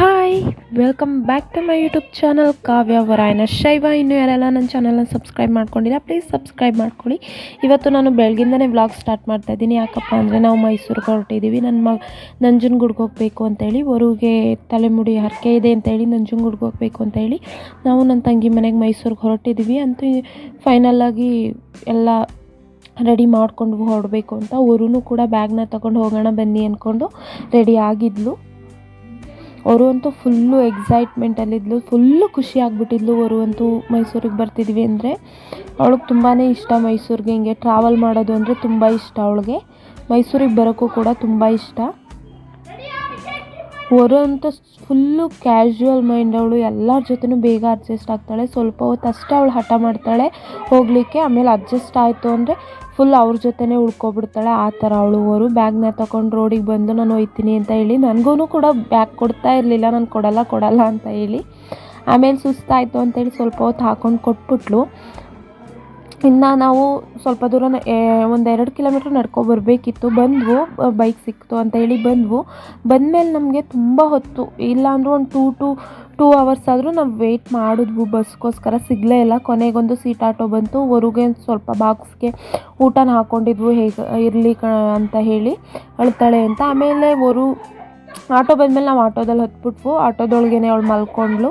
Hi welcome back to my YouTube channel Kavya ವರಾಯನ ಶೈವ ಇನ್ನೂ ಯಾರೆಲ್ಲ ನನ್ನ ಚಾನಲನ್ನು ಸಬ್ಸ್ಕ್ರೈಬ್ ಮಾಡ್ಕೊಂಡಿಲ್ಲ ಪ್ಲೀಸ್ ಸಬ್ಸ್ಕ್ರೈಬ್ ಮಾಡ್ಕೊಳ್ಳಿ. ಇವತ್ತು ನಾನು ಬೆಳಗಿಂದನೇ ವ್ಲಾಗ್ ಸ್ಟಾರ್ಟ್ ಮಾಡ್ತಾ ಇದ್ದೀನಿ. ಯಾಕಪ್ಪ ಅಂದರೆ ನಾವು ಮೈಸೂರಿಗೆ ಹೊರಟಿದ್ದೀವಿ. ನನ್ನ ಮ ನಂಜನಗೂಡ್ಗೆ ಹೋಗಬೇಕು ಅಂತೇಳಿ ಹೊರಗೆ ತಲೆಮುಡಿ ಹರಕೆ ಇದೆ ಅಂತೇಳಿ ನಂಜನಗೂಡ್ಗೆ ಹೋಗಬೇಕು ಅಂತೇಳಿ ನಾವು ನನ್ನ ತಂಗಿ ಮನೆಗೆ ಮೈಸೂರಿಗೆ ಹೊರಟಿದ್ದೀವಿ. ಅಂತೂ ಫೈನಲ್ಲಾಗಿ ಎಲ್ಲ ರೆಡಿ ಮಾಡಿಕೊಂಡು ಹೊರಡಬೇಕು ಅಂತ ಊರೂ ಕೂಡ ಬ್ಯಾಗ್ನ ತೊಗೊಂಡು ಹೋಗೋಣ ಬನ್ನಿ ಅಂದ್ಕೊಂಡು ರೆಡಿ ಆಗಿದ್ಲು. ಅವರು ಅಂತೂ ಫುಲ್ಲು ಎಕ್ಸೈಟ್ಮೆಂಟಲ್ಲಿದ್ಲು ಫುಲ್ಲು ಖುಷಿ ಆಗಿಬಿಟ್ಟಿದ್ಲು ಅವರು ಅಂತೂ ಮೈಸೂರಿಗೆ ಬರ್ತಿದ್ವಿ ಅಂದರೆ. ಅವಳಿಗೆ ತುಂಬಾ ಇಷ್ಟ ಮೈಸೂರಿಗೆ, ಹಿಂಗೆ ಟ್ರಾವೆಲ್ ಮಾಡೋದು ಅಂದರೆ ತುಂಬ ಇಷ್ಟ ಅವಳಿಗೆ. ಮೈಸೂರಿಗೆ ಬರೋಕ್ಕೂ ಕೂಡ ತುಂಬ ಇಷ್ಟ. ಹೊರ ಅಂತ ಫುಲ್ಲು ಕ್ಯಾಶುವಲ್ ಮೈಂಡ್ ಅವಳು, ಎಲ್ಲರ ಜೊತೆನೂ ಬೇಗ ಅಡ್ಜಸ್ಟ್ ಆಗ್ತಾಳೆ. ಸ್ವಲ್ಪ ಹೊತ್ತು ಅಷ್ಟೇ ಅವಳು ಹಠ ಮಾಡ್ತಾಳೆ ಹೋಗಲಿಕ್ಕೆ, ಆಮೇಲೆ ಅಡ್ಜಸ್ಟ್ ಆಯಿತು ಅಂದರೆ ಫುಲ್ ಅವ್ರ ಜೊತೆನೇ ಉಳ್ಕೊಬಿಡ್ತಾಳೆ. ಆ ಥರ ಅವಳು ಅವರು ಬ್ಯಾಗ್ನ ತಗೊಂಡು ರೋಡಿಗೆ ಬಂದು ನಾನು ಒಯ್ತೀನಿ ಅಂತ ಹೇಳಿ ನನಗೂ ಕೂಡ ಬ್ಯಾಗ್ ಕೊಡ್ತಾ ಇರಲಿಲ್ಲ. ನಾನು ಕೊಡಲ್ಲ ಕೊಡಲ್ಲ ಅಂತ ಹೇಳಿ ಆಮೇಲೆ ಸುಸ್ತಾಯಿತು ಅಂತೇಳಿ ಸ್ವಲ್ಪ ಹೊತ್ತು ಹಾಕೊಂಡು ಕೊಟ್ಬಿಟ್ಲು. ಇನ್ನು ನಾವು ಸ್ವಲ್ಪ ದೂರ ಒಂದೆರಡು ಕಿಲೋಮೀಟ್ರ್ ನಡ್ಕೊ ಬರಬೇಕಿತ್ತು. ಬಂದ್ವು, ಬೈಕ್ ಸಿಕ್ತು ಅಂತ ಹೇಳಿ ಬಂದ್ವು. ಬಂದಮೇಲೆ ನಮಗೆ ತುಂಬ ಹೊತ್ತು, ಇಲ್ಲಾಂದ್ರೂ ಒಂದು ಟೂ ಟು ಟೂ ಅವರ್ಸ್ ಆದರೂ ನಾವು ವೆಯ್ಟ್ ಮಾಡಿದ್ವು ಬಸ್ಗೋಸ್ಕರ. ಸಿಗಲೇ ಇಲ್ಲ. ಕೊನೆಗೊಂದು ಸೀಟ್ ಆಟೋ ಬಂತು. ಹೊರಗೆ ಸ್ವಲ್ಪ ಬಾಕ್ಸ್ಗೆ ಊಟನ ಹಾಕ್ಕೊಂಡಿದ್ವು ಹೇಗೆ ಇರಲಿ ಅಂತ ಹೇಳಿ ಅಳ್ತಾಳೆ ಅಂತ. ಆಮೇಲೆ ಅವರು ಆಟೋ ಬಂದಮೇಲೆ ನಾವು ಆಟೋದಲ್ಲಿ ಹತ್ಬಿಟ್ವು. ಆಟೋದೊಳಗೇನೆ ಅವಳು ಮಲ್ಕೊಂಡ್ಳು.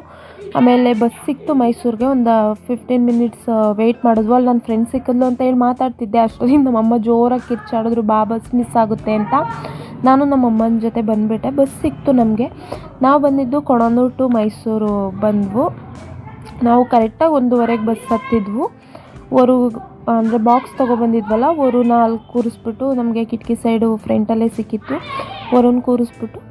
ಆಮೇಲೆ ಬಸ್ ಸಿಕ್ತು ಮೈಸೂರಿಗೆ ಒಂದು ಫಿಫ್ಟೀನ್ ಮಿನಿಟ್ಸ್ ವೆಯ್ಟ್ ಮಾಡಿದ್ವು. ಅಲ್ಲಿ ನನ್ನ ಫ್ರೆಂಡ್ ಸಿಕ್ಕಿದ್ಲು ಅಂತ ಹೇಳಿ ಮಾತಾಡ್ತಿದ್ದೆ. ಅಷ್ಟೊಂದು ನಮ್ಮಮ್ಮ ಜೋರಾಗಿ ಕಿರ್ಚಾಡಿದ್ರು, ಬಾ ಬಸ್ ಮಿಸ್ ಆಗುತ್ತೆ ಅಂತ. ನಾನು ನಮ್ಮಮ್ಮನ ಜೊತೆ ಬಂದುಬಿಟ್ಟೆ. ಬಸ್ ಸಿಕ್ತು ನಮಗೆ. ನಾವು ಬಂದಿದ್ದು ಕೊಣನೂರು ಟು ಮೈಸೂರು ಬಂದ್ವು. ನಾವು ಕರೆಕ್ಟಾಗಿ ಒಂದೂವರೆಗೆ ಬಸ್ ಹತ್ತಿದ್ವು. ಅವರು, ಅಂದರೆ ಬಾಕ್ಸ್ ತೊಗೊಬಂದಿದ್ವಲ್ಲ, ಅವರು ನಾಲ್ಕು ಕೂರಿಸ್ಬಿಟ್ಟು ನಮಗೆ ಕಿಟಕಿ ಸೈಡು ಫ್ರಂಟಲ್ಲೇ ಸಿಕ್ಕಿತ್ತು. ವರುನ್ ಕೂರಿಸ್ಬಿಟ್ಟು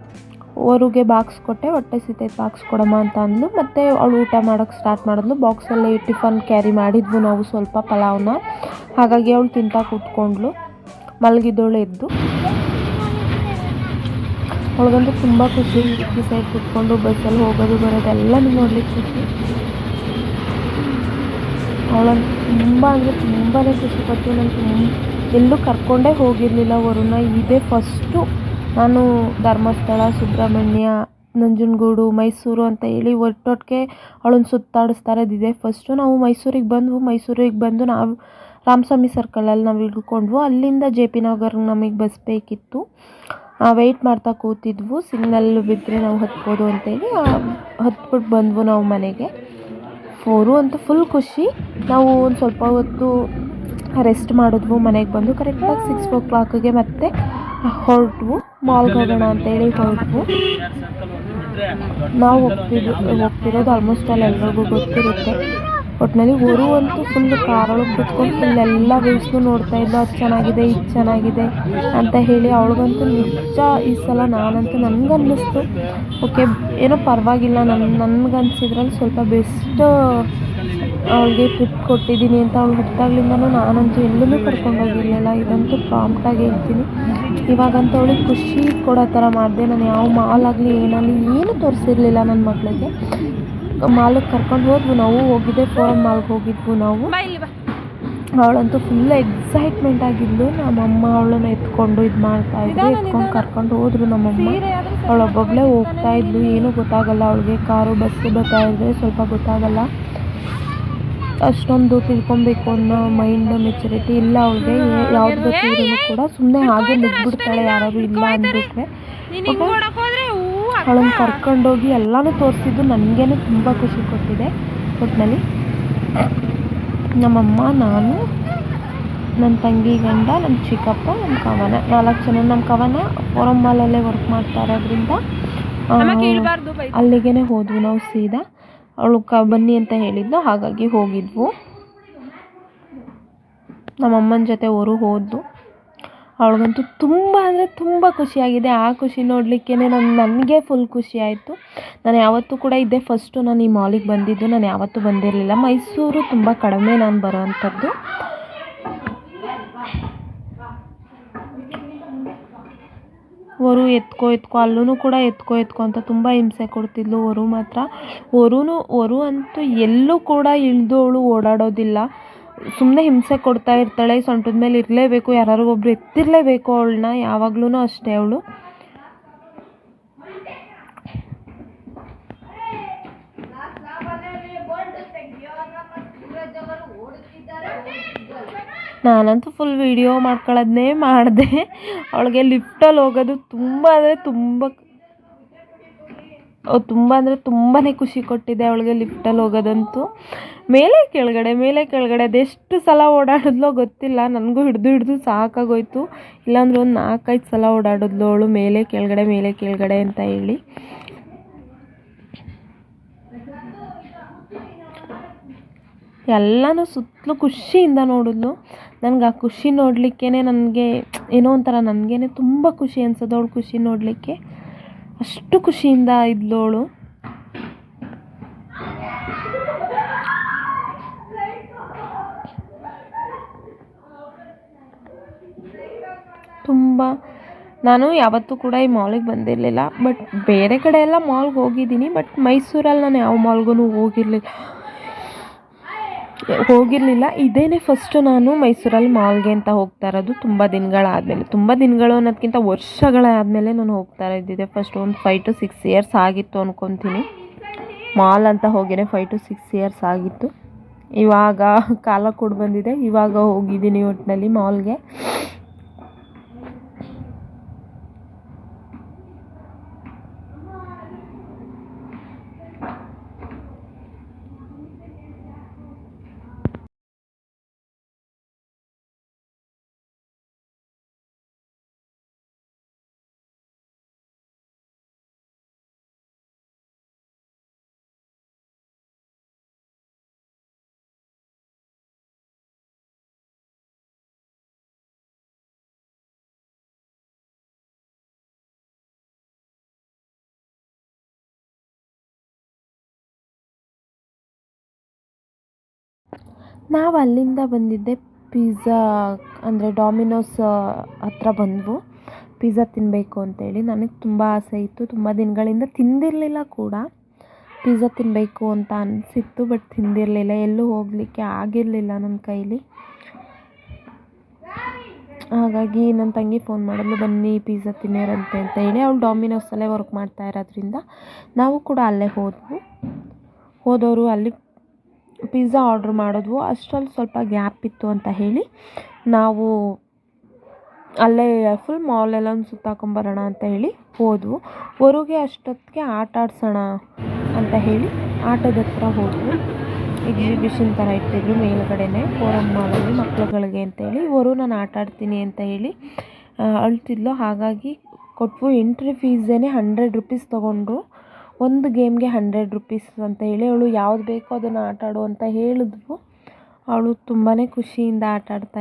ವರುಗೆ ಬಾಕ್ಸ್ ಕೊಟ್ಟೆ, ಹೊಟ್ಟೆ ಸಿತೈತೆ ಬಾಕ್ಸ್ ಕೊಡಮ್ಮ ಅಂತ ಅಂದ್ಲು. ಮತ್ತು ಅವಳು ಊಟ ಮಾಡೋಕ್ಕೆ ಸ್ಟಾರ್ಟ್ ಮಾಡಿದ್ಲು. ಬಾಕ್ಸಲ್ಲಿ ಟಿಫನ್ ಕ್ಯಾರಿ ಮಾಡಿದ್ವು ನಾವು ಸ್ವಲ್ಪ ಪಲಾವ್ನ. ಹಾಗಾಗಿ ಅವಳು ತಿಂತಾ ಕೂತ್ಕೊಂಡ್ಳು. ಮಲಗಿದ್ದವಳು ಎದ್ದು ಅವಳಿಗಂತೂ ತುಂಬ ಖುಷಿ. ಸೈಡ್ ಕೂತ್ಕೊಂಡು ಬಸ್ಸಲ್ಲಿ ಹೋಗೋದು, ಬರೋದು ಎಲ್ಲನೂ ನೋಡ್ಲಿಕ್ಕೆ ಖುಷಿ. ಅವಳಂತೂ ತುಂಬ ಅಂದರೆ ತುಂಬಾ ಖುಷಿ ಪಟ್ಟು ನಾನು ತುಂಬ ಎಲ್ಲೂ ಕರ್ಕೊಂಡೇ ಹೋಗಿರಲಿಲ್ಲ ವರುಣ. ಇದೇ ಫಸ್ಟು ನಾನು ಧರ್ಮಸ್ಥಳ, ಸುಬ್ರಹ್ಮಣ್ಯ, ನಂಜನಗೂಡು, ಮೈಸೂರು ಅಂತ ಹೇಳಿ ಒಟ್ಟೊಟ್ಟಿಗೆ ಅವಳನ್ನ ಸುತ್ತಾಡಿಸ್ತಾ ಇದ್ದಿದೆ ಫಸ್ಟು ನಾವು ಮೈಸೂರಿಗೆ ಬಂದ್ವು. ಮೈಸೂರಿಗೆ ಬಂದು ನಾವು ರಾಮಸ್ವಾಮಿ ಸರ್ಕಲಲ್ಲಿ ನಾವು ಇಳ್ಕೊಂಡ್ವು. ಅಲ್ಲಿಂದ ಜೆ ಪಿ ನಗರ್ ನಮಗೆ ಬಸ್ ಬೇಕಿತ್ತು. ವೆಯ್ಟ್ ಮಾಡ್ತಾ ಕೂತಿದ್ವು. ಸಿಗ್ನಲ್ ಬಿದ್ದರೆ ನಾವು ಹತ್ಬೋದು ಅಂತೇಳಿ ಹತ್ಬಿಟ್ಟು ಬಂದ್ವು ನಾವು ಮನೆಗೆ. ಫೋರು ಅಂತ ಫುಲ್ ಖುಷಿ. ನಾವು ಒಂದು ಸ್ವಲ್ಪ ಹೊತ್ತು ರೆಸ್ಟ್ ಮಾಡಿದ್ವು. ಮನೆಗೆ ಬಂದು ಕರೆಕ್ಟಾಗಿ ಸಿಕ್ಸ್ ಓ ಕ್ಲಾಕಿಗೆ ಮತ್ತೆ ಹೊರಟ್ವು ಮಾಲ್ಗೆ ಹೋಗೋಣ ಅಂತೇಳಿ ಹೊರಟು. ನಾವು ಹೋಗ್ತಿದ್ದು ಹೋಗ್ತಿರೋದು ಆಲ್ಮೋಸ್ಟ್ ಅಲ್ಲಿ ಎಲ್ರಿಗೂ ಗೊತ್ತಿರುತ್ತೆ. ಒಟ್ಟಿನಲ್ಲಿ ಊರು ಅಂತೂ ಫುಲ್ ಕಾರೊಳಗೆ ಕುತ್ಕೊಂಡು ಫುಲ್ ಎಲ್ಲ ವ್ಯೂಸ್ನು ನೋಡ್ತಾ ಇದ್ದು ಅದು ಚೆನ್ನಾಗಿದೆ, ಇದು ಚೆನ್ನಾಗಿದೆ ಅಂತ ಹೇಳಿ ಅವಳಿಗಂತೂ ನಿಜ ಈ ಸಲ ನಾನಂತೂ ನನಗನ್ನಿಸ್ತು ಓಕೆ ಏನೋ ಪರವಾಗಿಲ್ಲ ನನ್ನ ನನಗನ್ಸಿದ್ರಲ್ಲಿ ಸ್ವಲ್ಪ ಬೆಸ್ಟ್ ಅವಳಿಗೆ ಟ್ರಿಪ್ ಕೊಟ್ಟಿದ್ದೀನಿ ಅಂತ ಅವಳು ಹುಟ್ಟಾಗ್ಲಿಂದನೂ ನಾನಂತೂ ಎಲ್ಲೂ ಕರ್ಕೊಂಡು ಹೋಗಿರಲಿಲ್ಲ. ಇದಂತೂ ಪ್ರಾಂಪ್ಟಾಗಿ ಹೇಳ್ತೀನಿ. ಇವಾಗಂತೂ ಅವಳಿಗೆ ಖುಷಿ ಕೊಡೋ ಥರ ಮಾಡಿದೆ. ನಾನು ಯಾವ ಮಾಲ್ ಆಗಲಿ ಏನಾಗಲಿ ಏನೂ ತೋರಿಸಿರಲಿಲ್ಲ ನನ್ನ ಮಕ್ಕಳಿಗೆ ಮಾಲಿಗೆ ಕರ್ಕೊಂಡು ಹೋದ್ವು ನಾವು ಹೋಗಿದ್ದೆ ಫೋರಮ್ ಮಾಲ್ಗೆ ಹೋಗಿದ್ವು ನಾವು. ಅವಳಂತೂ ಫುಲ್ ಎಕ್ಸೈಟ್ಮೆಂಟ್ ಆಗಿದ್ಲು. ನಮ್ಮಮ್ಮ ಅವಳನ್ನ ಎತ್ಕೊಂಡು ಇದು ಮಾಡ್ತಾ ಇದ್ದೆ ಎತ್ಕೊಂಡು ಕರ್ಕೊಂಡು ಹೋದ್ರು ನಮ್ಮಮ್ಮ. ಅವಳೊಬ್ಬೊಬ್ಬಳೇ ಹೋಗ್ತಾ ಇದ್ಲು. ಏನೂ ಗೊತ್ತಾಗಲ್ಲ. ಅವಳಿಗೆ ಕಾರು ಬಸ್ಸು ಬರ್ತಾ ಇದ್ರೆ ಸ್ವಲ್ಪ ಗೊತ್ತಾಗಲ್ಲ. ಅಷ್ಟೊಂದು ತಿಳ್ಕೊಬೇಕು ಅನ್ನೋ ಮೈಂಡ್ ಮೆಚುರಿಟಿ ಇಲ್ಲ ಅವಳಿಗೆ. ಯಾವ್ದು ಗೊತ್ತಿದ್ರು ಕೂಡ ಸುಮ್ಮನೆ ಹಾಗೆ ನುಗ್ಬಿಡ್ತಾಳೆ ಯಾರಾದ್ರು ಇಲ್ಲ ಅಂದ್ಬಿಟ್ರೆ. ಅವಳನ್ನು ಕರ್ಕೊಂಡೋಗಿ ಎಲ್ಲನೂ ತೋರಿಸಿದ್ದು ನನಗೇನು ತುಂಬ ಖುಷಿ ಕೊಟ್ಟಿದೆ ಒಟ್ಟಿನಲ್ಲಿ ನಮ್ಮಮ್ಮ ನಾನು ನನ್ನ ತಂಗಿ ಗಂಡ ನಮ್ಮ ಚಿಕ್ಕಪ್ಪ ನಮ್ಮ ಕವನ. ನಾಲ್ಕು ಜನ ನಮ್ಮ ಕವನ ಫೋರಮ್ ಮಾಲಲ್ಲೇ ವರ್ಕ್ ಮಾಡ್ತಾ ಇರೋದ್ರಿಂದ ಅಲ್ಲಿಗೆ ಹೋದ್ವಿ ನಾವು ಸೀದಾ. ಅವಳು ಕ, ಬನ್ನಿ ಅಂತ ಹೇಳಿದ್ಲು. ಹಾಗಾಗಿ ಹೋಗಿದ್ವು. ನಮ್ಮಮ್ಮನ ಜೊತೆ ಅವರು ಹೋದ್ಲು ಅವಳಿಗಂತೂ ತುಂಬ ಅಂದರೆ ತುಂಬ ಖುಷಿಯಾಗಿದೆ. ಆ ಖುಷಿ ನೋಡಲಿಕ್ಕೆ ನಾನು, ನನಗೆ ಫುಲ್ ಖುಷಿ ಆಯಿತು ನಾನು ಯಾವತ್ತೂ ಕೂಡ ಇದ್ದೆ ಫಸ್ಟು ನಾನು ಈ ಮಾಲಿಗೆ ಬಂದಿದ್ದು. ನಾನು ಯಾವತ್ತೂ ಬಂದಿರಲಿಲ್ಲ. ಮೈಸೂರು ತುಂಬ ಕಡಿಮೆ ನಾನು ಬರೋ ಅಂಥದ್ದು ವರು ಎತ್ಕೊ ಎತ್ಕೊ ಅಲ್ಲೂ ಕೂಡ ಎತ್ಕೊ ಎತ್ಕೊ ಅಂತ ತುಂಬ ಹಿಂಸೆ ಕೊಡ್ತಿದ್ಲು ವರು ಮಾತ್ರ. ವರುನು ವರು ಅಂತೂ ಎಲ್ಲೂ ಕೂಡ ಇಳಿದು ಅವಳು ಓಡಾಡೋದಿಲ್ಲ. ಸುಮ್ಮನೆ ಹಿಂಸೆ ಕೊಡ್ತಾ ಇರ್ತಾಳೆ, ಸೊಂಟದ ಮೇಲೆ ಇರಲೇಬೇಕು, ಯಾರಾದ್ರು ಒಬ್ಬರು ಎತ್ತಿರಲೇಬೇಕು ಅವಳನ್ನ ಯಾವಾಗ್ಲೂ ಅಷ್ಟೇ ಅವಳು. ನಾನಂತೂ ಫುಲ್ ವಿಡಿಯೋ ಮಾಡ್ಕೊಳ್ಳೋದನ್ನೇ ಮಾಡಿದೆ. ಅವಳಿಗೆ ಲಿಫ್ಟಲ್ಲಿ ಹೋಗೋದು ತುಂಬ ಅಂದರೆ ತುಂಬ ತುಂಬ ಅಂದರೆ ತುಂಬಾ ಖುಷಿ ಕೊಟ್ಟಿದೆ ಅವಳಿಗೆ ಲಿಫ್ಟಲ್ಲಿ ಹೋಗೋದಂತೂ. ಮೇಲೆ ಕೆಳಗಡೆ ಮೇಲೆ ಕೆಳಗಡೆ ಅದೆಷ್ಟು ಸಲ ಓಡಾಡಿದ್ಲೋ ಗೊತ್ತಿಲ್ಲ. ನನಗೂ ಹಿಡಿದು ಹಿಡಿದು ಸಾಕಾಗೋಯ್ತು. ಇಲ್ಲಾಂದ್ರೆ ಒಂದು ನಾಲ್ಕೈದು ಸಲ ಓಡಾಡಿದ್ಲು ಅವಳು ಮೇಲೆ ಕೆಳಗಡೆ ಮೇಲೆ ಕೆಳಗಡೆ ಅಂತ ಹೇಳಿ. ಎಲ್ಲನೂ ಸುತ್ತಲೂ ಖುಷಿಯಿಂದ ನೋಡಿದ್ಲು. ನನಗೆ ಆ ಖುಷಿ ನೋಡಲಿಕ್ಕೇ ನನಗೆ ಏನೋ ಒಂಥರ ನನಗೇನೆ ತುಂಬ ಖುಷಿ ಅನ್ಸೋದು ಅವಳು ಖುಷಿ ನೋಡಲಿಕ್ಕೆ. ಅಷ್ಟು ಖುಷಿಯಿಂದ ಇದ್ಲು ಅವಳು. ತುಂಬ ನಾನು ಯಾವತ್ತೂ ಕೂಡ ಈ ಮಾಲಿಗೆ ಬಂದಿರಲಿಲ್ಲ ಬಟ್ ಬೇರೆ ಕಡೆ ಎಲ್ಲ ಮಾಲ್ಗೆ ಹೋಗಿದ್ದೀನಿ ಬಟ್ ಮೈಸೂರಲ್ಲಿ ನಾನು ಯಾವ ಮಾಲ್ಗೂ ಹೋಗಿರಲಿಲ್ಲ. ಹೋಗಿರಲಿಲ್ಲ. ಇದೇನೇ ಫಸ್ಟು ನಾನು ಮೈಸೂರಲ್ಲಿ ಮಾಲ್ಗೆ ಅಂತ ಹೋಗ್ತಾ ಇರೋದು ತುಂಬ ದಿನಗಳಾದಮೇಲೆ. ತುಂಬ ದಿನಗಳು ಅನ್ನೋದಕ್ಕಿಂತ ವರ್ಷಗಳಾದಮೇಲೆ ನಾನು ಹೋಗ್ತಾ ಇದ್ದಿದ್ದೆ. ಫಸ್ಟ್ ಒಂದು ಫೈವ್ ಟು ಸಿಕ್ಸ್ ಇಯರ್ಸ್ ಆಗಿತ್ತು ಅಂದ್ಕೊತೀನಿ ಮಾಲ್ ಅಂತ ಹೋಗಿನೇ ಫೈವ್ ಟು ಸಿಕ್ಸ್ ಇಯರ್ಸ್ ಆಗಿತ್ತು. ಇವಾಗ ಕಾಲ ಕೂಡ ಬಂದಿದೆ ಇವಾಗ ಹೋಗಿದ್ದೀನಿ ಒಟ್ಟಿನಲ್ಲಿ ಮಾಲ್ಗೆ. ನಾವು ಅಲ್ಲಿಂದ ಬಂದಿದ್ದೆ ಪಿಝಾ ಅಂದರೆ ಡಾಮಿನೋಸ್ ಹತ್ರ ಬಂದವು. ಪಿಝಾ ತಿನ್ನಬೇಕು ಅಂತೇಳಿ. ನನಗೆ ತುಂಬ ಆಸೆ ಇತ್ತು. ತುಂಬ ದಿನಗಳಿಂದ ತಿಂದಿರಲಿಲ್ಲ ಕೂಡ. ಪಿಝಾ ತಿನ್ನಬೇಕು ಅಂತ ಅನಿಸಿತ್ತು ಬಟ್ ತಿಂದಿರಲಿಲ್ಲ. ಎಲ್ಲೂ ಹೋಗಲಿಕ್ಕೆ ಆಗಿರಲಿಲ್ಲ ನನ್ನ ಕೈಲಿ. ಹಾಗಾಗಿ ನನ್ನ ತಂಗಿ ಫೋನ್ ಮಾಡಲು ಬನ್ನಿ ಪಿಝಾ ತಿನ್ನೋರಂತೆ ಅಂತ ಹೇಳಿ. ಅವಳು ಡಾಮಿನೋಸಲ್ಲೇ ವರ್ಕ್ ಮಾಡ್ತಾ ಇರೋದ್ರಿಂದ ನಾವು ಕೂಡ ಅಲ್ಲೇ ಹೋದ್ವು. ಹೋದವರು ಅಲ್ಲಿ ಪಿಝಾ ಆರ್ಡ್ರ್ ಮಾಡಿದ್ವು. ಅಷ್ಟರಲ್ಲಿ ಸ್ವಲ್ಪ ಗ್ಯಾಪ್ ಇತ್ತು ಅಂತ ಹೇಳಿ ನಾವು ಅಲ್ಲೇ ಫುಲ್ ಮಾಲೆಲ್ಲ ಒಂದು ಸುತ್ತಾಕೊಂಬರೋಣ ಅಂತ ಹೇಳಿ ಹೋದ್ವು. ಹೊರಗೆ ಅಷ್ಟೊತ್ತಿಗೆ ಆಟ ಆಡ್ಸೋಣ ಅಂತ ಹೇಳಿ ಆಟದ ಹತ್ರ ಹೋದ್ವು. ಎಕ್ಸಿಬಿಷನ್ ಥರ ಇಟ್ಟಿದ್ರು ಮೇಲುಗಡೆನೆ ಫೋರಮ್ ಮಾಲಲ್ಲಿ ಮಕ್ಳುಗಳಿಗೆ ಅಂತೇಳಿ ಇವರು ನಾನು ಆಟ ಆಡ್ತೀನಿ ಅಂತ ಹೇಳಿ ಅಳ್ತಿದ್ಲು. ಹಾಗಾಗಿ ಕೊಟ್ವು. ಎಂಟ್ರಿ ಫೀಸೇ ಹಂಡ್ರೆಡ್ ರುಪೀಸ್ ತೊಗೊಂಡ್ರು. ಒಂದು ಗೇಮ್ಗೆ ಹಂಡ್ರೆಡ್ ರುಪೀಸ್ ಅಂತ ಹೇಳಿ ಅವಳು ಯಾವ್ದು ಬೇಕೋ ಅದನ್ನು ಆಟಾಡು ಅಂತ ಹೇಳಿದ್ರು. ಅವಳು ತುಂಬಾ ಖುಷಿಯಿಂದ ಆಟ ಆಡ್ತಾ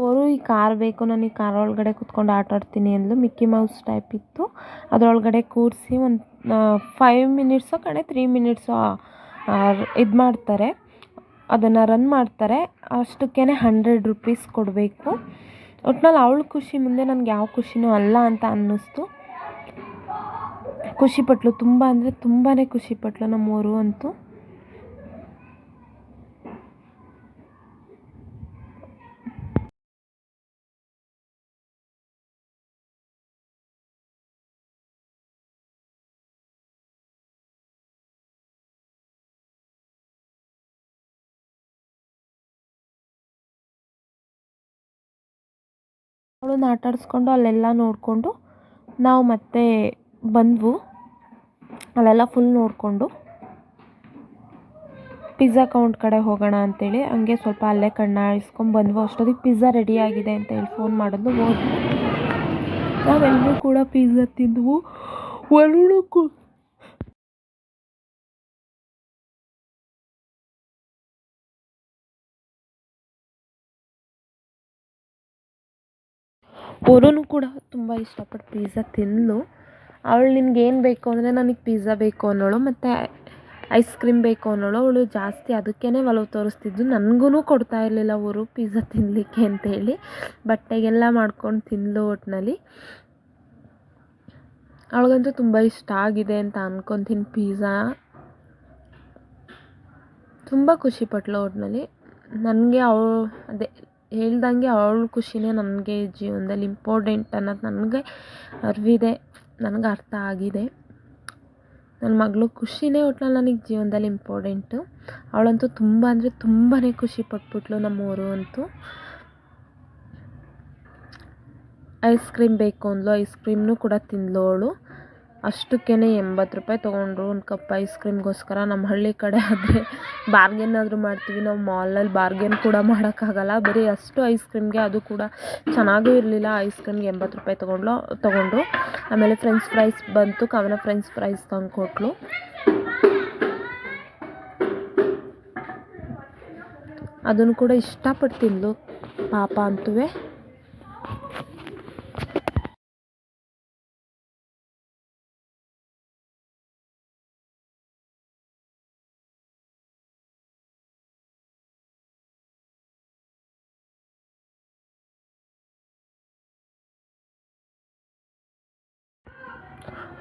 ಅವರು ಈ ಕಾರ್ ಬೇಕು ನನಗೆ ಕಾರ್ ಒಳಗಡೆ ಕುತ್ಕೊಂಡು ಆಟ ಆಡ್ತೀನಿ ಅಂದ್ಲು ಮಿಕ್ಕಿ ಮೌಸ್ ಟೈಪ್ ಇತ್ತು. ಅದರೊಳಗಡೆ ಕೂರಿಸಿ ಒಂದು ಫೈವ್ ಮಿನಿಟ್ಸೋ ಕಣೆ ತ್ರೀ ಮಿನಿಟ್ಸೋ ಇದು ಮಾಡ್ತಾರೆ. ಅದನ್ನು ರನ್ ಮಾಡ್ತಾರೆ. ಅಷ್ಟಕ್ಕೇ ಹಂಡ್ರೆಡ್ ರುಪೀಸ್ ಕೊಡಬೇಕು. ಒಟ್ನಲ್ಲಿ ಅವಳ ಖುಷಿ, ಮುಂದೆ ನನಗೆ ಯಾವ ಖುಷಿನೂ ಅಲ್ಲ ಅಂತ ಅನ್ನಿಸ್ತು. ಖುಷಿಪಟ್ಲು ತುಂಬ ಅಂದರೆ ತುಂಬಾ ಖುಷಿಪಟ್ಲು ನಮ್ಮವರು ಅಂತೂ. ಅವಳನ್ನ ಆಟ ಆಡಿಸ್ಕೊಂಡು ಅಲ್ಲೆಲ್ಲ ನೋಡಿಕೊಂಡು ನಾವು ಮತ್ತೆ ಬಂದ್ವು. ಅಲ್ಲೆಲ್ಲ ಫುಲ್ ನೋಡಿಕೊಂಡು ಪಿಜ್ಜಾ ಕೌಂಟ್ ಕಡೆ ಹೋಗೋಣ ಅಂತೇಳಿ ಹಂಗೆ ಸ್ವಲ್ಪ ಅಲ್ಲೇ ಕಣ್ಣಾಡಿಸ್ಕೊಂಡು ಬಂದ್ವು. ಅಷ್ಟೊತ್ತಿಗೆ ಪಿಜ್ಜಾ ರೆಡಿ ಆಗಿದೆ ಅಂತ ಹೇಳಿ ಫೋನ್ ಮಾಡಿದ್ಲು. ಹೋದ್ವು. ನಾವೆಲ್ಲರೂ ಕೂಡ ಪಿಜ್ಜಾ ತಿಂದ್ವು. ಒಳಕ್ಕೂ ವರುನು ಕೂಡ ತುಂಬ ಇಷ್ಟಪಟ್ಟು ಪಿಝಾ ತಿಂದಳು ಅವಳು ನಿನಗೇನು ಬೇಕು ಅಂದರೆ ನನಗೆ ಪಿಝಾ ಬೇಕು ಅನ್ನೋಳು ಮತ್ತು ಐಸ್ ಕ್ರೀಮ್ ಬೇಕು ಅನ್ನೋಳು. ಅವಳು ಜಾಸ್ತಿ ಅದಕ್ಕೇ ಒಲವು ತೋರಿಸ್ತಿದ್ದು ನನಗೂ ಕೊಡ್ತಾ ಇರಲಿಲ್ಲ ಅವರು ಪಿಝಾ ತಿನ್ನಲಿಕ್ಕೆ ಅಂತೇಳಿ ಬಟ್ಟೆಗೆಲ್ಲ ಮಾಡ್ಕೊಂಡು ತಿಂದಳು ಒಟ್ಟಿನಲ್ಲಿ ಅವಳಿಗಂತೂ ತುಂಬ ಇಷ್ಟ ಆಗಿದೆ ಅಂತ ಅನ್ಕೊತೀನಿ ಪಿಝಾ ತುಂಬ ಖುಷಿಪಟ್ಳು ಒಟ್ಟಿನಲ್ಲಿ ನನಗೆ ಅವಳು ಅದೇ ಹೇಳ್ದಂಗೆ ಅವಳ ಖುಷಿನೇ ನನಗೆ ಜೀವನದಲ್ಲಿ ಇಂಪಾರ್ಟೆಂಟ್ ಅನ್ನೋದು ನನಗೆ ಅರಿವಿದೆ, ನನಗೆ ಅರ್ಥ ಆಗಿದೆ. ನನ್ನ ಮಗಳು ಖುಷಿನೇ ಒಟ್ನಲ್ಲಿ ನನಗೆ ಜೀವನದಲ್ಲಿ ಇಂಪಾರ್ಟೆಂಟು ಅವಳಂತೂ ತುಂಬ ಅಂದರೆ ತುಂಬಾ ಖುಷಿ ಪಟ್ಬಿಟ್ಲು ನಮ್ಮವರು ಅಂತೂ. ಐಸ್ ಕ್ರೀಮ್ ಬೇಕು ಅಂದ್ಲು ಐಸ್ ಕ್ರೀಮ್ನೂ ಕೂಡ ತಿಂದ್ಲು ಅವಳು. ಅಷ್ಟಕ್ಕೇ ಎಂಬತ್ತು ರೂಪಾಯಿ ತೊಗೊಂಡ್ರು ಒಂದು ಕಪ್ ಐಸ್ ಕ್ರೀಮ್ಗೋಸ್ಕರ ನಮ್ಮ ಹಳ್ಳಿ ಕಡೆ ಆದರೆ ಬಾರ್ಗೇನ್ ಆದರೂ ಮಾಡ್ತೀವಿ. ನಾವು ಮಾಲಲ್ಲಿ ಬಾರ್ಗೇನ್ ಕೂಡ ಮಾಡೋಕ್ಕಾಗಲ್ಲ. ಬರೀ ಅಷ್ಟು ಐಸ್ ಕ್ರೀಮ್ಗೆ ಅದು ಕೂಡ ಚೆನ್ನಾಗೂ ಇರಲಿಲ್ಲ. ಐಸ್ ಕ್ರೀಮ್ಗೆ ಎಂಬತ್ತು ರೂಪಾಯಿ ತೊಗೊಂಡ್ಲು, ತೊಗೊಂಡ್ರು. ಆಮೇಲೆ ಫ್ರೆಂಚ್ ಫ್ರೈಸ್ ಬಂತು. ಕವನ ಫ್ರೆಂಚ್ ಫ್ರೈಸ್ ತಂದು ಕೊಟ್ಲು ಅದನ್ನು ಕೂಡ ಇಷ್ಟಪಟ್ಟು ತಿಂದ್ಲು ಪಾಪ ಅಂತೂ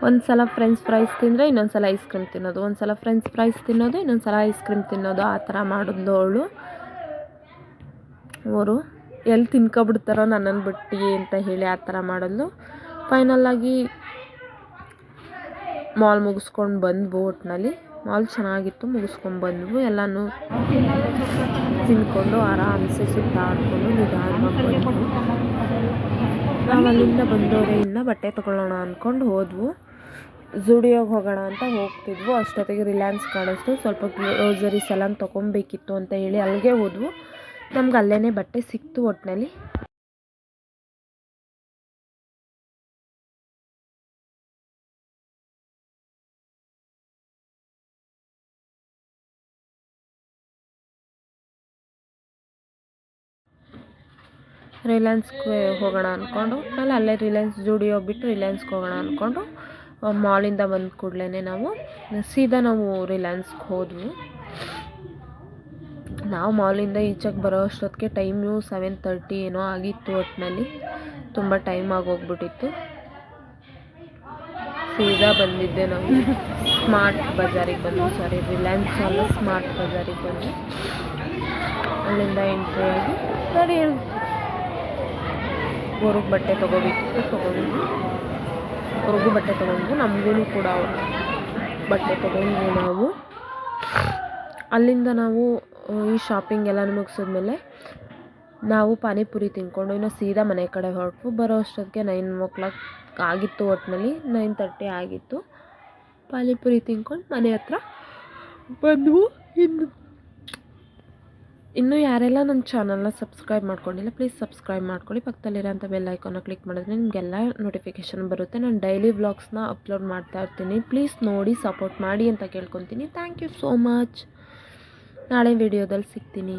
ಒಂದು ಸಲ ಫ್ರೆಂಚ್ ಫ್ರೈಸ್ ತಿಂದರೆ ಇನ್ನೊಂದು ಸಲ ಐಸ್ ಕ್ರೀಮ್ ತಿನ್ನೋದು. ಒಂದು ಸಲ ಫ್ರೆಂಚ್ ಫ್ರೈಸ್ ತಿನ್ನೋದು ಇನ್ನೊಂದು ಸಲ ಐಸ್ ಕ್ರೀಮ್ ತಿನ್ನೋದು. ಆ ಥರ ಮಾಡಿದ್ಲು ಅವಳು. ಅವರು ಎಲ್ಲಿ ತಿನ್ಕೊಬಿಡ್ತಾರೋ ನನ್ನನ್ನು ಬಿಟ್ಟು ಅಂತ ಹೇಳಿ ಆ ಥರ ಮಾಡಿದ್ಲು. ಫೈನಲ್ಲಾಗಿ ಮಾಲ್ ಮುಗಿಸ್ಕೊಂಡು ಬಂದ್ವು ಒಟ್ಟಿನಲ್ಲಿ ಮಾಲ್ ಚೆನ್ನಾಗಿತ್ತು, ಮುಗಿಸ್ಕೊಂಡು ಬಂದ್ವು. ಎಲ್ಲನೂ ತಿನ್ಕೊಂಡು ಆರಾಮ್ಸೆ ಸುತ್ತಾಡ್ಕೊಂಡು ನಿಧಾನವಾಗಿ ಬಂದ್ವು. ನಾವು ಅಲ್ಲಿಂದ ಬಂದವರೆ ಬಟ್ಟೆ ತೊಗೊಳ್ಳೋಣ ಅಂದ್ಕೊಂಡು ಹೋದ್ವು. ಝುಡಿಯೋಗೆ ಹೋಗೋಣ ಅಂತ ಹೋಗ್ತಿದ್ವು. ಅಷ್ಟೊತ್ತಿಗೆ ರಿಲಯನ್ಸ್ ಕಾಣಿಸ್ತು. ಸ್ವಲ್ಪ ಗ್ರೋಸರೀಸ್ ಎಲ್ಲ ತೊಗೊಬೇಕಿತ್ತು ಅಂತ ಹೇಳಿ ಅಲ್ಲಿಗೆ ಹೋದ್ವು. ನಮ್ಗೆ ಅಲ್ಲೇ ಬಟ್ಟೆ ಸಿಕ್ತು ಒಟ್ಟಿನಲ್ಲಿ ರಿಲಯನ್ಸ್ಗೆ ಹೋಗೋಣ ಅಂದ್ಕೊಂಡು ಆಮೇಲೆ ಅಲ್ಲೇ ರಿಲಯನ್ಸ್ ಜುಡಿಯೋ ಬಿಟ್ಟು ರಿಲಯನ್ಸ್ಗೆ ಹೋಗೋಣ ಅಂದ್ಕೊಂಡು ಮಾಲಿಂದ ಬಂದ ಕೂಡಲೇ ನಾವು ಸೀದಾ ನಾವು ರಿಲಯನ್ಸ್ಗೆ ಹೋದ್ವು. ನಾವು ಮಾಲಿಂದ ಈಚೆಗೆ ಬರೋ ಅಷ್ಟೊತ್ತಿಗೆ ಟೈಮು ಸೆವೆನ್ ತರ್ಟಿ ಏನೋ ಆಗಿತ್ತು ಒಟ್ಟಿನಲ್ಲಿ ತುಂಬ ಟೈಮ್ ಆಗೋಗ್ಬಿಟ್ಟಿತ್ತು. ಸೀದಾ ಬಂದಿದ್ದೆ ನಾವು. ಸ್ಮಾರ್ಟ್ ಬಜಾರಿಗೆ ಬಂದು ಸಾರಿ, ರಿಲಯನ್ಸ್ ಅಲ್ಲ ಸ್ಮಾರ್ಟ್ ಬಜಾರಿಗೆ ಬಂದು ಅಲ್ಲಿಂದ ಎಂಟ್ರಿ ಆಗಿ, ಸರಿ ಊರಿಗೆ ಬಟ್ಟೆ ತೊಗೋಬೇಕಿತ್ತು ತೊಗೊಂಡು ಅವ್ರಿಗೂ ಬಟ್ಟೆ ತೊಗೊಂಡು ನಮಗೂ ಕೂಡ ಬಟ್ಟೆ ತೊಗೊಂಡು ನಾವು. ಅಲ್ಲಿಂದ ನಾವು ಈ ಶಾಪಿಂಗ್ ಎಲ್ಲ ಮುಗಿಸಿದ್ಮೇಲೆ ನಾವು ಪಾನಿಪುರಿ ತಿನ್ಕೊಂಡು ಇನ್ನು ಸೀದಾ ಮನೆ ಕಡೆ ಹೊರಟು. ಬರೋ ಅಷ್ಟೊತ್ತಿಗೆ ನೈನ್ ಓ ಕ್ಲಾಕ್ ಆಗಿತ್ತು ಒಟ್ಟಿನಲ್ಲಿ ನೈನ್ ತರ್ಟಿ ಆಗಿತ್ತು. ಪಾನಿಪುರಿ ತಿನ್ಕೊಂಡು ಮನೆ ಹತ್ರ ಬಂದವು. ಇನ್ನು ಇನ್ನೂ ಯಾರೆಲ್ಲ ನನ್ನ ಚಾನಲ್ನ ಸಬ್ಸ್ಕ್ರೈಬ್ ಮಾಡ್ಕೊಂಡಿಲ್ಲ ಪ್ಲೀಸ್ ಸಬ್ಸ್ಕ್ರೈಬ್ ಮಾಡ್ಕೊಳ್ಳಿ. ಪಕ್ಕದಲ್ಲಿರೋಂಥ ಬೆಲ್ ಐಕಾನ ಕ್ಲಿಕ್ ಮಾಡಿದ್ರೆ ನಿಮಗೆಲ್ಲ ನೋಟಿಫಿಕೇಷನ್ ಬರುತ್ತೆ. ನಾನು ಡೈಲಿ ವ್ಲಾಗ್ಸ್ನ ಅಪ್ಲೋಡ್ ಮಾಡ್ತಾ ಇರ್ತೀನಿ. ಪ್ಲೀಸ್ ನೋಡಿ ಸಪೋರ್ಟ್ ಮಾಡಿ ಅಂತ ಕೇಳ್ಕೊತೀನಿ. ಥ್ಯಾಂಕ್ ಯು ಸೋ ಮಚ್ ನಾಳೆ ವಿಡಿಯೋದಲ್ಲಿ ಸಿಗ್ತೀನಿ.